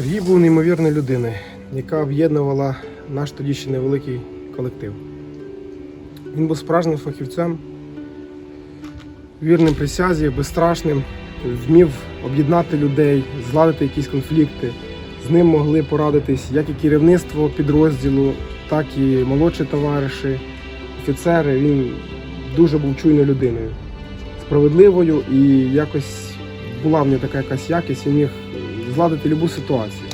Сергій був неймовірною людиною, яка об'єднувала наш тоді ще невеликий колектив. Він був справжнім фахівцем, вірним присязі, безстрашним, вмів об'єднати людей, зладити якісь конфлікти. З ним могли порадитись як і керівництво підрозділу, так і молодші товариші, офіцери. Він дуже був чуйною людиною, справедливою і якось була в нього така якась якість, він міг зладити будь-яку ситуацію.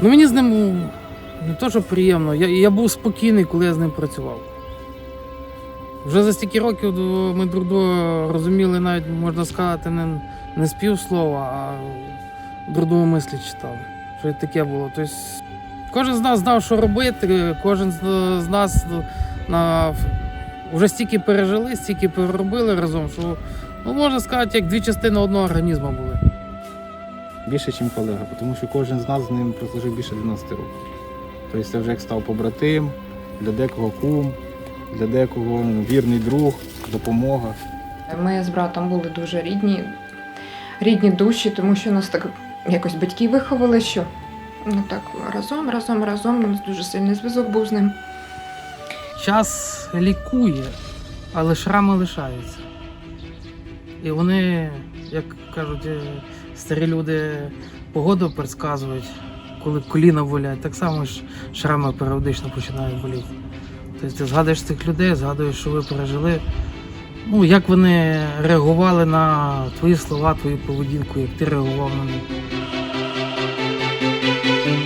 Ну мені з ним не то, що приємно. Я, я був спокійний, коли я з ним працював. Вже за стільки років ми друг друга розуміли, навіть можна сказати, не, не з півслова, а друг другу мислі читали. Що таке було. Тобто, кожен з нас знав, що робити, кожен з, нас на, вже стільки пережили, стільки переробили разом, що ну, можна сказати, як дві частини одного організму були. більше, ніж колега, тому що кожен з нас з ним прослужив більше 12 років. Тобто це вже як став побратим, для декого кум, для декого ну, вірний друг, допомога. Ми з братом були дуже рідні, рідні душі, тому що нас так якось батьки виховали, що ну так разом, разом, разом. У нас дуже сильний зв'язок був з ним. Час лікує, але шрами лишаються. І вони, як кажуть, е, старі люди погоду предсказують, коли коліна болять, так само ж шрами періодично починають боліти. Тобто ти згадуєш цих людей, згадуєш, що ви пережили. Ну, як вони реагували на твої слова, твою поведінку, як ти реагував на них. Thank you.